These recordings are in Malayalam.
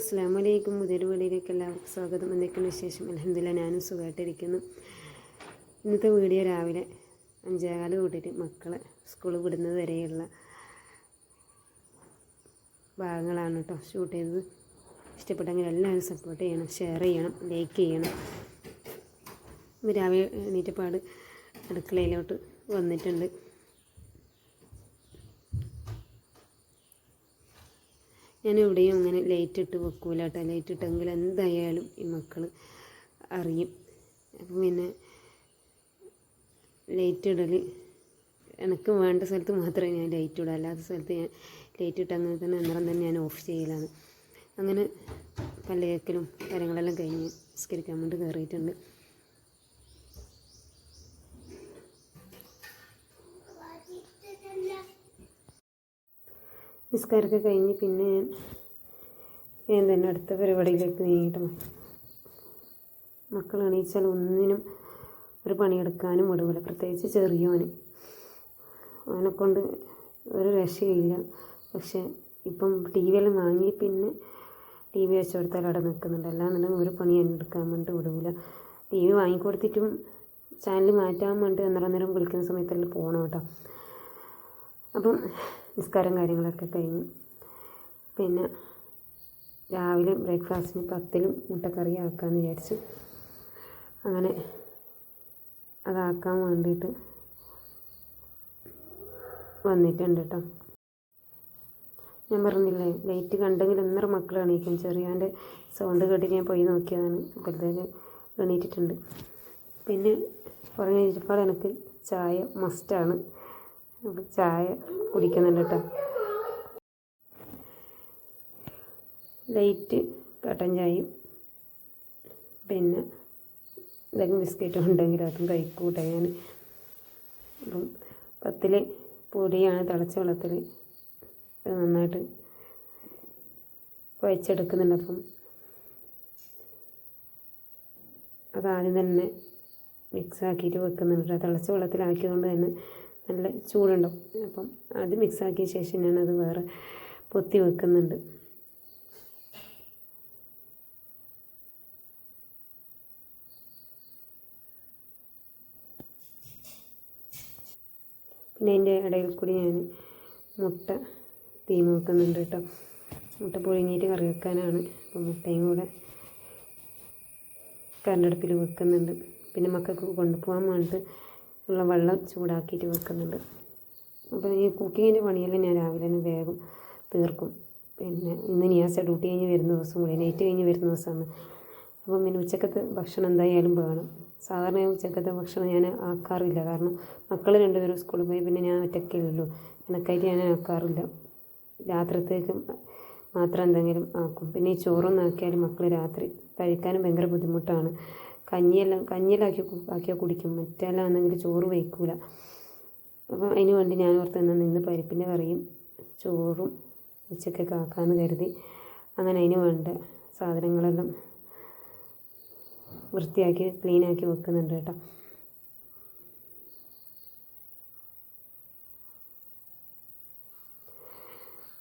അസ്സാം വലൈക്കും പുതിയൊരു വീഡിയോയിലേക്ക് എല്ലാവർക്കും സ്വാഗതം. എന്തൊക്കെയാണ് വിശേഷം? അലഹമില്ല ഞാനും സുഖമായിട്ടിരിക്കുന്നു ഇന്നത്തെ വീഡിയോ രാവിലെ അഞ്ചേകാൽ കൂട്ടിയിട്ട് മക്കളെ സ്കൂളിൽ വിടുന്നത് വരെയുള്ള ഭാഗങ്ങളാണ് കേട്ടോ ഷൂട്ട് ചെയ്തത്. ഇഷ്ടപ്പെട്ടെങ്കിൽ എല്ലാവരും സപ്പോർട്ട് ചെയ്യണം ഷെയർ ചെയ്യണം ലൈക്ക് ചെയ്യണം. ഇന്ന് രാവിലെ എണീറ്റപ്പാട് അടുക്കളയിലോട്ട് വന്നിട്ടുണ്ട്. ഞാൻ എവിടെയും അങ്ങനെ ലൈറ്റ് ഇട്ട് വെക്കൂല കേട്ടോ ലൈറ്റ് ഇട്ടെങ്കിൽ എന്തായാലും ഈ മക്കൾ അറിയും. അപ്പം പിന്നെ ലൈറ്റ് ഇടൽ എനിക്ക് വേണ്ട സ്ഥലത്ത് മാത്രമേ ഞാൻ ലൈറ്റ് ഇടൂ അല്ലാത്ത സ്ഥലത്ത് ഞാൻ ലൈറ്റ് ഇട്ട് അങ്ങനെ തന്നെ അന്നേരം തന്നെ ഞാൻ ഓഫ് ചെയ്യലാണ്. അങ്ങനെ പല്ലേക്കലും കാര്യങ്ങളെല്ലാം കഴിഞ്ഞ് നിസ്കരിക്കാൻ വേണ്ടി കയറിയിട്ടുണ്ട്. നിസ്കാരമൊക്കെ കഴിഞ്ഞ് പിന്നെ ഞാൻ ഞാൻ തന്നെ അടുത്ത പരിപാടിയിലേക്ക് നീങ്ങിയിട്ട് മക്കൾ എണീച്ചാൽ ഒന്നിനും ഒരു പണിയെടുക്കാനും വിടൂല. പ്രത്യേകിച്ച് ചെറിയോന്. അവനെ കൊണ്ട് ഒരു രക്ഷയില്ല. പക്ഷേ ഇപ്പം ടി വി എല്ലാം വാങ്ങി പിന്നെ ടി വി വെച്ച് കൊടുത്താൽ അവിടെ നിൽക്കുന്നുണ്ട്. അല്ലാന്നുണ്ടെങ്കിൽ ഒരു പണി എടുക്കാൻ വേണ്ടി വിടൂല. ടി വി വാങ്ങിക്കൊടുത്തിട്ടും ചാനൽ മാറ്റാൻ വേണ്ടി അന്നേരം അന്നേരം വിളിക്കുന്ന സമയത്തെല്ലാം പോകണം കേട്ടോ. അപ്പം നിസ്കാരം കാര്യങ്ങളൊക്കെ കഴിഞ്ഞു. പിന്നെ രാവിലെ ബ്രേക്ക്ഫാസ്റ്റിന് പത്തിലും മുട്ടക്കറി ആക്കാമെന്ന് വിചാരിച്ചു അങ്ങനെ അതാക്കാൻ വേണ്ടിയിട്ട് വന്നിട്ടുണ്ട് കേട്ടോ ഞാൻ പറഞ്ഞില്ലേ ലൈറ്റ് കണ്ടെങ്കിൽ ഒന്നര മക്കൾ എണീക്കും. ചെറിയാന്റെ സൗണ്ട് കേട്ടിട്ട് ഞാൻ പോയി നോക്കിയതാണ്. അപ്പോഴത്തേക്ക് എണീറ്റിട്ടുണ്ട്. പിന്നെ കഴിഞ്ഞപ്പോൾ എനിക്ക് ചായ മസ്റ്റാണ് ചായ കുടിക്കുന്നുണ്ട് കേട്ടോ. ലൈറ്റ് കട്ടൻ ചായയും പിന്നെ എന്തെങ്കിലും ബിസ്ക്കറ്റും ഉണ്ടെങ്കിൽ അതും കഴിക്കൂട്ടെ ഞാൻ. അപ്പം പത്തിൽ പൊടിയാണ് തിളച്ച വെള്ളത്തിൽ നന്നായിട്ട് കുഴച്ചെടുക്കുന്നുണ്ട്. അപ്പം അതാദ്യം തന്നെ മിക്സ് ആക്കിയിട്ട് വെക്കുന്നുണ്ട് തിളച്ച വെള്ളത്തിലാക്കിയതുകൊണ്ട് തന്നെ നല്ല ചൂടുണ്ടാവും. അപ്പം അത് മിക്സാക്കിയ ശേഷം ഞാനത് വേറെ പൊത്തി വെക്കുന്നുണ്ട്. പിന്നെ അതിന്റെ ഇടയിൽ കൂടി ഞാൻ മുട്ട തീ വെക്കുന്നുണ്ട് കേട്ടോ. മുട്ട പുഴുങ്ങിയിട്ട് കറി വെക്കാനാണ്. അപ്പം മുട്ടയും കൂടെ കരണ്ടടുപ്പിൽ വെക്കുന്നുണ്ട്. പിന്നെ മക്കൾക്ക് കൊണ്ടുപോകാൻ വേണ്ടിയിട്ട് ഉള്ള വെള്ളം ചൂടാക്കിയിട്ട് വെക്കുന്നുണ്ട്. അപ്പോൾ ഈ കുക്കിങ്ങിന്റെ പണിയെല്ലാം ഞാൻ രാവിലെ തന്നെ വേഗം തീർക്കും. പിന്നെ ഇന്ന് നിയാസ ഡ്യൂട്ടി കഴിഞ്ഞ് വരുന്ന ദിവസം കൂടി നൈറ്റ് കഴിഞ്ഞ് വരുന്ന ദിവസമാണ്. അപ്പം പിന്നെ ഉച്ചക്കത്തെ ഭക്ഷണം എന്തായാലും വേണം. സാധാരണ ഉച്ചക്കത്തെ ഭക്ഷണം ഞാൻ ആക്കാറില്ല. കാരണം മക്കൾ രണ്ടുപേരും സ്കൂളിൽ പോയി പിന്നെ ഞാൻ ഒറ്റയ്ക്കല്ലോ എനക്കായിട്ട് ഞാൻ ആക്കാറില്ല. രാത്രിത്തേക്ക് മാത്രം എന്തെങ്കിലും ആക്കും. പിന്നെ ഈ ചോറൊന്നും ആക്കിയാലും മക്കൾ രാത്രി കഴിക്കാനും ഭയങ്കര ബുദ്ധിമുട്ടാണ്. കഞ്ഞിയെല്ലാം കഞ്ഞിയിലാക്കി ആക്കിയാൽ കുടിക്കും. മറ്റെല്ലാന്നെങ്കിൽ ചോറ് വയ്ക്കൂല. അപ്പം അതിന് വേണ്ടി ഞാൻ ഓർത്ത് എന്നാൽ നിന്ന് പരിപ്പിന്റെ കറിയും ചോറും ഉച്ചക്കൊക്കെ ആക്കാമെന്ന് കരുതി. അങ്ങനെ അതിന് വേണ്ട സാധനങ്ങളെല്ലാം വൃത്തിയാക്കി ക്ലീനാക്കി വെക്കുന്നുണ്ട് കേട്ടോ.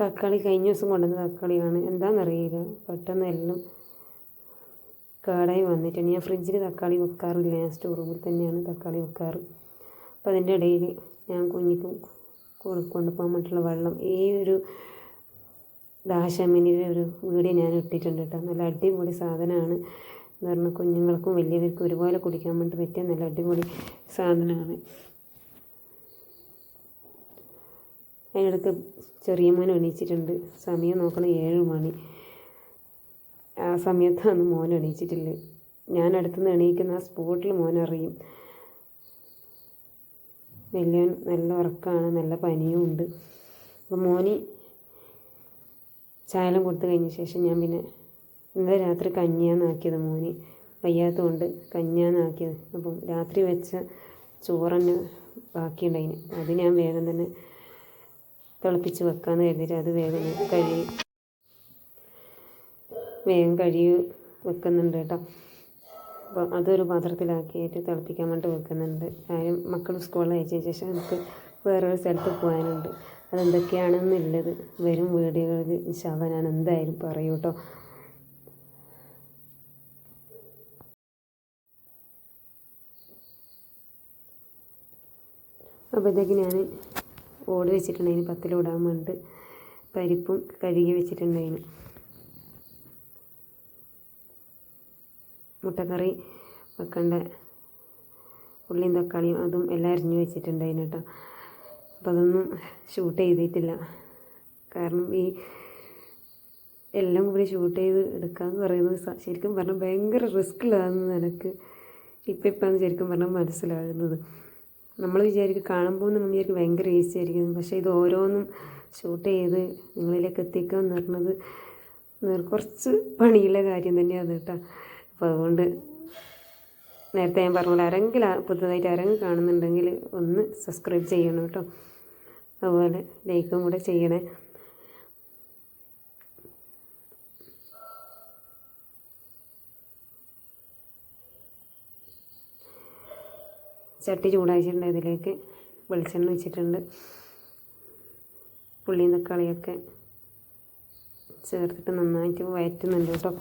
തക്കാളി കഴിഞ്ഞ ദിവസം കൊണ്ടുവന്ന തക്കാളിയാണ്. എന്താണെന്നറിയില്ല പെട്ടെന്ന് എല്ലാം കേടായി വന്നിട്ടുണ്ട്. ഞാൻ ഫ്രിഡ്ജിൽ തക്കാളി വെക്കാറില്ല. ഞാൻ സ്റ്റോർ റൂമിൽ തന്നെയാണ് തക്കാളി വെക്കാറ്. അപ്പോൾ അതിന്റെ ഇടയിൽ ഞാൻ കുഞ്ഞിക്ക് കൊണ്ടുപോകാൻ വേണ്ടിയിട്ടുള്ള വെള്ളം ഈ ഒരു ദാശമിനിയുടെ ഒരു വീഡിയോ ഞാൻ ഇട്ടിട്ടുണ്ട് കേട്ടോ. നല്ല അടിപൊളി സാധനമാണ്. എന്ന് പറഞ്ഞാൽ കുഞ്ഞുങ്ങൾക്കും വലിയവർക്കും ഒരുപോലെ കുടിക്കാൻ വേണ്ടി പറ്റിയ നല്ല അടിപൊളി സാധനമാണ്. അതിനടുത്ത് ചെറിയ മോൻ എണീച്ചിട്ടുണ്ട്. സമയം നോക്കണം ഏഴ് മണി. ആ സമയത്താണ് മോൻ എണീച്ചിട്ടില്ല. ഞാൻ അടുത്തുനിന്ന് എണീക്കുന്ന ആ സ്പോട്ടിൽ മോൻ അറിയും വലിയ നല്ല ഉറക്കമാണ് നല്ല പനിയും ഉണ്ട്. അപ്പോൾ മോനി ചായലം കൊടുത്തു കഴിഞ്ഞ ശേഷം ഞാൻ പിന്നെ ഇന്നലെ രാത്രി കഞ്ഞിയാന്നാക്കിയത് മോന്. വയ്യാത്തതുകൊണ്ട് കഞ്ഞിയാന്നാക്കിയത്. അപ്പം രാത്രി വെച്ച ചോറന്നെ ബാക്കിയുണ്ടായിന്. അത് ഞാൻ വേഗം തന്നെ തിളപ്പിച്ച് വെക്കാമെന്ന് കരുതിയിട്ട് അത് വേഗം കഴുകി വേഗം കഴുകി വെക്കുന്നുണ്ട് കേട്ടോ. അപ്പം അതൊരു പാത്രത്തിലാക്കിയിട്ട് തിളപ്പിക്കാൻ വേണ്ടി വെക്കുന്നുണ്ട്. കാര്യം മക്കൾ സ്കൂളിൽ അയച്ചതിന് ശേഷം നമുക്ക് വേറൊരു സ്ഥലത്ത് പോകാനുണ്ട്. അതെന്തൊക്കെയാണെന്നുള്ളത് വരും വീടുകളിൽ ഇൻഷാല്ല ഞാൻ എന്തായാലും പറയൂ കേട്ടോ. അപ്പോഴത്തേക്ക് ഞാൻ ഓട് വെച്ചിട്ടുണ്ടായിരുന്നു പത്തിലിടാൻ വേണ്ടി പരിപ്പും കഴുകി വെച്ചിട്ടുണ്ടായിരുന്നു. മുട്ടക്കറി വെക്കേണ്ട. ഉള്ളിയും തക്കാളിയും അതും എല്ലാം അരിഞ്ഞു വെച്ചിട്ടുണ്ടായിന് കേട്ടോ. അപ്പോൾ അതൊന്നും ഷൂട്ട് ചെയ്തിട്ടില്ല. കാരണം ഈ എല്ലാം കൂടി ഷൂട്ട് ചെയ്ത് എടുക്കാന്ന് പറയുന്നത് ശരിക്കും പറഞ്ഞാൽ ഭയങ്കര റിസ്ക് ഉള്ളതാണെന്ന് എനിക്ക് ഇപ്പം ഇപ്പം ശരിക്കും പറഞ്ഞാൽ മനസ്സിലാകുന്നത്. നമ്മൾ വിചാരിക്കും കാണുമ്പോൾ നമ്മൾ വിചാരിക്കും ഭയങ്കര ഈസി ആയിരിക്കും. പക്ഷേ ഇത് ഓരോന്നും ഷൂട്ട് ചെയ്ത് നിങ്ങളിലേക്ക് എത്തിക്കുക എന്ന് പറഞ്ഞത് കുറച്ച് പണിയുള്ള കാര്യം തന്നെയാണ് കേട്ടോ. അപ്പോൾ അതുകൊണ്ട് നേരത്തെ ഞാൻ പറഞ്ഞ പോലെ ആരെങ്കിലും പുതുതായിട്ട് ആരെങ്കിലും കാണുന്നുണ്ടെങ്കിൽ ഒന്ന് സബ്സ്ക്രൈബ് ചെയ്യണം കേട്ടോ. അതുപോലെ ലൈക്കും കൂടെ ചെയ്യണേ. ചട്ടി ചൂടാക്കിയിട്ടുണ്ട് ഇതിലേക്ക് വെളിച്ചെണ്ണ വെച്ചിട്ടുണ്ട് പുള്ളിയും തക്കാളിയൊക്കെ ചേർത്തിട്ട് നന്നായിട്ട് വയറ്റുന്നുണ്ട് കേട്ടോ.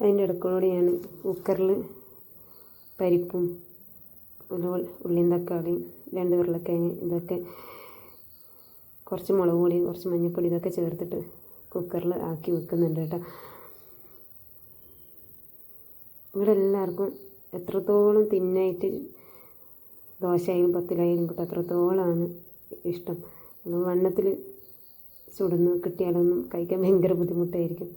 അതിന്റെ ഇടയ്ക്കൂടെ ഞാൻ കുക്കറിൽ പരിപ്പും ഉള്ളിയും തക്കാളിയും രണ്ട് ഉരുളക്കിഴങ്ങ് ഇതൊക്കെ കുറച്ച് മുളക് പൊടി കുറച്ച് മഞ്ഞൾപ്പൊടി ഇതൊക്കെ ചേർത്തിട്ട് കുക്കറിൽ ആക്കി വെക്കുന്നുണ്ട് കേട്ടോ. ഇവിടെ എല്ലാവർക്കും എത്രത്തോളം തിന്നായിട്ട് ദോശയായാലും പത്തിലായാലും കിട്ടും അത്രത്തോളമാണ് ഇഷ്ടം. വണ്ണത്തിൽ ചുടുന്നു കിട്ടിയാലൊന്നും കഴിക്കാൻ ഭയങ്കര ബുദ്ധിമുട്ടായിരിക്കും.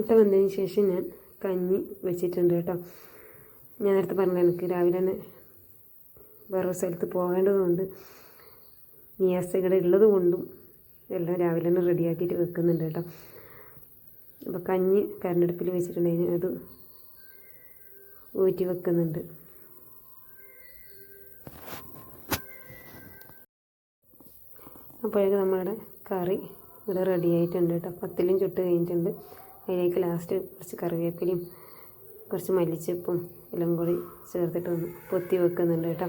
മുട്ട വന്നതിന് ശേഷം ഞാൻ കഞ്ഞി വെച്ചിട്ടുണ്ട് കേട്ടോ. ഞാൻ നേരത്തെ പറഞ്ഞ എനിക്ക് രാവിലെ തന്നെ വേറൊരു സ്ഥലത്ത് പോകേണ്ടതുകൊണ്ട് നിയാസ് ഇവിടെ ഉള്ളത് കൊണ്ടും എല്ലാം രാവിലെ തന്നെ റെഡിയാക്കിയിട്ട് വെക്കുന്നുണ്ട് കേട്ടോ. അപ്പോൾ കഞ്ഞി കരണ്ടടുപ്പിൽ വെച്ചിട്ടുണ്ടെങ്കിൽ അത് ഊറ്റി വെക്കുന്നുണ്ട്. അപ്പോഴേക്ക് നമ്മളുടെ കറി ഇവിടെ റെഡി ആയിട്ടുണ്ട് കേട്ടോ. പത്തിലും ചുട്ട് കഴിഞ്ഞിട്ടുണ്ട്. അതിലേക്ക് ലാസ്റ്റ് കുറച്ച് കറിവേപ്പിലയും കുറച്ച് മല്ലിച്ചപ്പും എല്ലാം കൂടി ചേർത്തിട്ടൊന്ന് പൊത്തി വെക്കുന്നുണ്ട് കേട്ടോ.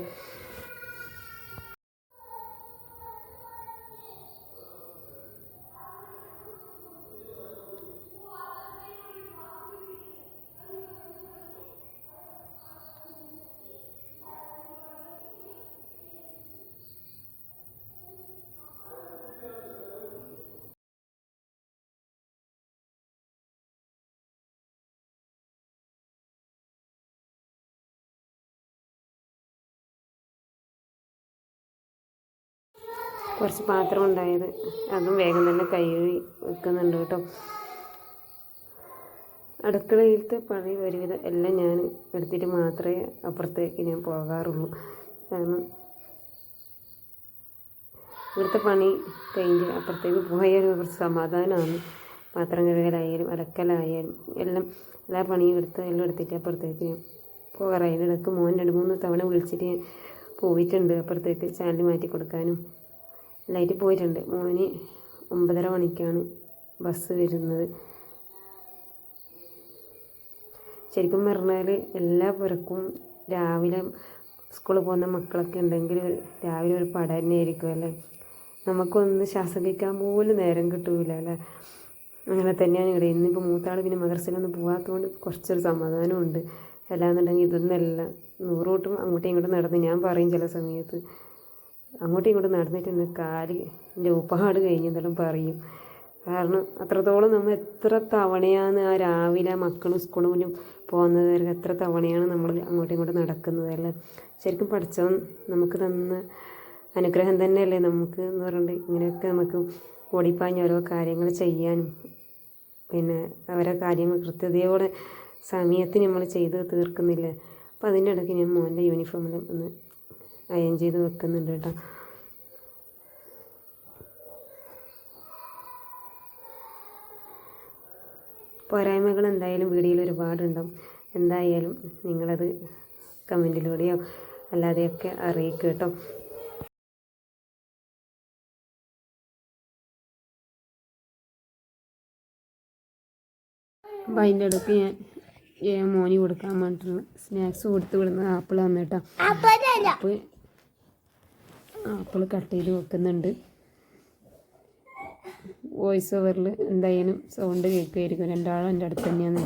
കുറച്ച് പാത്രം ഉണ്ടായത്. അതും വേഗം തന്നെ കഴുകി വെക്കുന്നുണ്ട് കേട്ടോ. അടുക്കളയിലത്തെ പണി ഒരുവിധം എല്ലാം ഞാൻ എടുത്തിട്ട് മാത്രമേ അപ്പുറത്തേക്ക് ഞാൻ പോകാറുള്ളൂ. കാരണം ഇവിടുത്തെ പണി കഴിഞ്ഞ് അപ്പുറത്തേക്ക് പോയാൽ കുറച്ച് സമാധാനമാണ്. പാത്രം കഴുകലായാലും അലക്കലായാലും എല്ലാം എല്ലാ പണിയും എടുത്ത് എല്ലാം എടുത്തിട്ട് അപ്പുറത്തേക്ക് ഞാൻ പോകാറായി. ഇടയ്ക്ക് മോൻ രണ്ട് മൂന്ന് തവണ വിളിച്ചിട്ട് ഞാൻ പോയിട്ടുണ്ട് അപ്പുറത്തേക്ക് ചാനൽ മാറ്റി കൊടുക്കാനും. ലൈറ്റ് പോയിട്ടുണ്ട്. മോന് ഒമ്പതര മണിക്കാണ് ബസ് വരുന്നത്. ശരിക്കും പറഞ്ഞാൽ എല്ലാ പേർക്കും രാവിലെ സ്കൂളിൽ പോകുന്ന മക്കളൊക്കെ ഉണ്ടെങ്കിൽ രാവിലെ ഒരു പട തന്നെയായിരിക്കും അല്ലേ? നമുക്കൊന്ന് ശ്വാസിക്കാൻ പോലും നേരം കിട്ടൂല അല്ലേ? അങ്ങനെ തന്നെയാണ് ഇവിടെ. ഇന്നിപ്പോൾ മൂത്താൾ പിന്നെ മദർസയിലൊന്നും പോകാത്തതുകൊണ്ട് കുറച്ചൊരു സമാധാനമുണ്ട്. അല്ലാന്നുണ്ടെങ്കിൽ ഇതൊന്നല്ല. നൂറോട്ടും അങ്ങോട്ടും ഇങ്ങോട്ടും നടന്ന് ഞാൻ പറയും ചില സമയത്ത്. അങ്ങോട്ടും ഇങ്ങോട്ടും നടന്നിട്ട് എന്റെ ഉപ്പാട് കഴിഞ്ഞെന്നെല്ലാം പറയും. കാരണം അത്രത്തോളം നമ്മൾ എത്ര തവണയാണ് ആ രാവിലെ മക്കളും സ്കൂളും സ്കൂളിലും പോകുന്നത് എത്ര തവണയാണ് നമ്മൾ അങ്ങോട്ടും ഇങ്ങോട്ടും നടക്കുന്നത് അല്ലേ? ശരിക്കും പഠിച്ചവൻ നമുക്ക് തന്ന അനുഗ്രഹം തന്നെയല്ലേ നമുക്ക് എന്ന് പറഞ്ഞിട്ട് ഇങ്ങനെയൊക്കെ നമുക്ക് ഓടിപ്പാഞ്ഞ് ഓരോ കാര്യങ്ങൾ ചെയ്യാനും പിന്നെ അവരെ കാര്യങ്ങൾ കൃത്യതയോടെ സമയത്തിന് നമ്മൾ ചെയ്ത് തീർക്കുന്നില്ല? അപ്പോൾ അതിന്റെ ഇടയ്ക്ക് ഞാൻ മോന്റെ യൂണിഫോമിൽ ഒന്ന് അയൺ ചെയ്ത് വെക്കുന്നുണ്ട് കേട്ടോ. പോരായ്മകൾ എന്തായാലും വീഡിയോയിൽ ഒരുപാടുണ്ടാവും. എന്തായാലും നിങ്ങളത് കമന്റിലൂടെയോ അല്ലാതെയൊക്കെ അറിയിക്കുക കേട്ടോ. അപ്പം അതിന്റെ അടുക്ക് ഞാൻ മോനി കൊടുക്കാൻ വേണ്ടിയിട്ടുള്ള സ്നാക്സ് കൊടുത്ത് വിടുന്ന ആപ്പിൾ വന്നേട്ടാ അപ്പോൾ ആപ്പിൾ കട്ട് ചെയ്ത് വെക്കുന്നുണ്ട്. വോയിസ് ഓവറിൽ എന്തായാലും സൗണ്ട് കേൾക്കുമായിരിക്കും രണ്ടാളും എന്റെ അടുത്ത് തന്നെയാണ്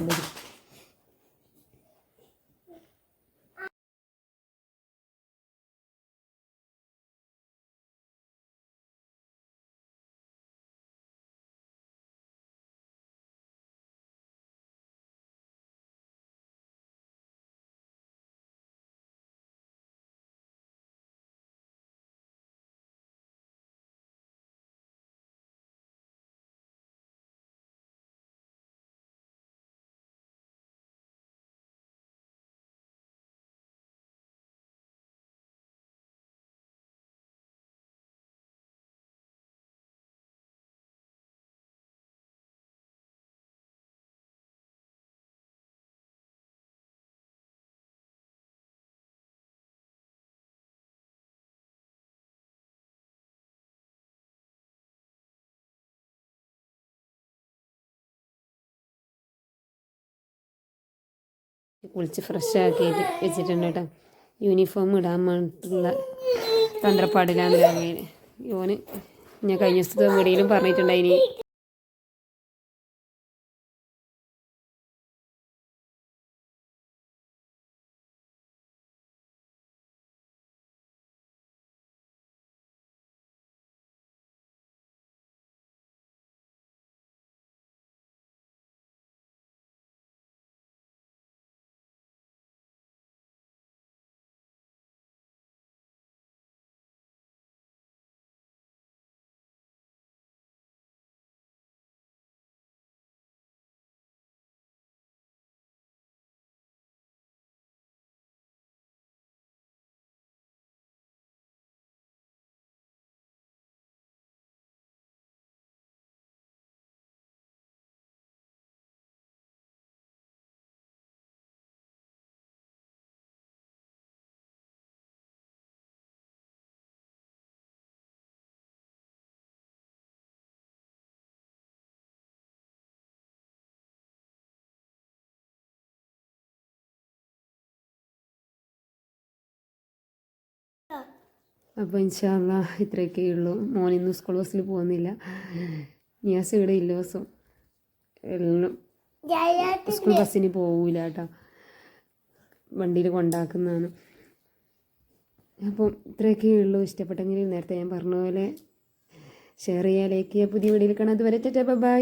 കുളിച്ച് ഫ്രഷ് ആക്കി വെച്ചിട്ടുണ്ട് കേട്ടോ യൂണിഫോം ഇടാൻ വേണ്ടിയിട്ടുള്ള തന്ത്രപ്പാടിലാണ് ഓന് ഞാൻ കഴിഞ്ഞ ദിവസത്തെ വീടിയിലും പറഞ്ഞിട്ടുണ്ടായിനി. അപ്പോൾ ഇൻഷാല്ല ഇത്രയൊക്കെ ഉള്ളൂ. മോൻ ഇന്ന് സ്കൂൾ ബസ്സിൽ പോകുന്നില്ല. നിയാസ് ഇവിടെ ഇല്ല ദിവസം. സ്കൂൾ ബസ്സിന് പോവില്ല കേട്ടോ. വണ്ടിയിൽ കൊണ്ടാക്കുന്നതാണ്. അപ്പം ഇത്രയൊക്കെ ഉള്ളൂ. ഇഷ്ടപ്പെട്ടെങ്കിൽ നേരത്തെ ഞാൻ പറഞ്ഞ പോലെ ഷെയർ ചെയ്യാൻ ലൈക്ക് ചെയ്യുക പുതിയ വീഡിയോയിൽ കാണാം. അതുവരെ ബൈ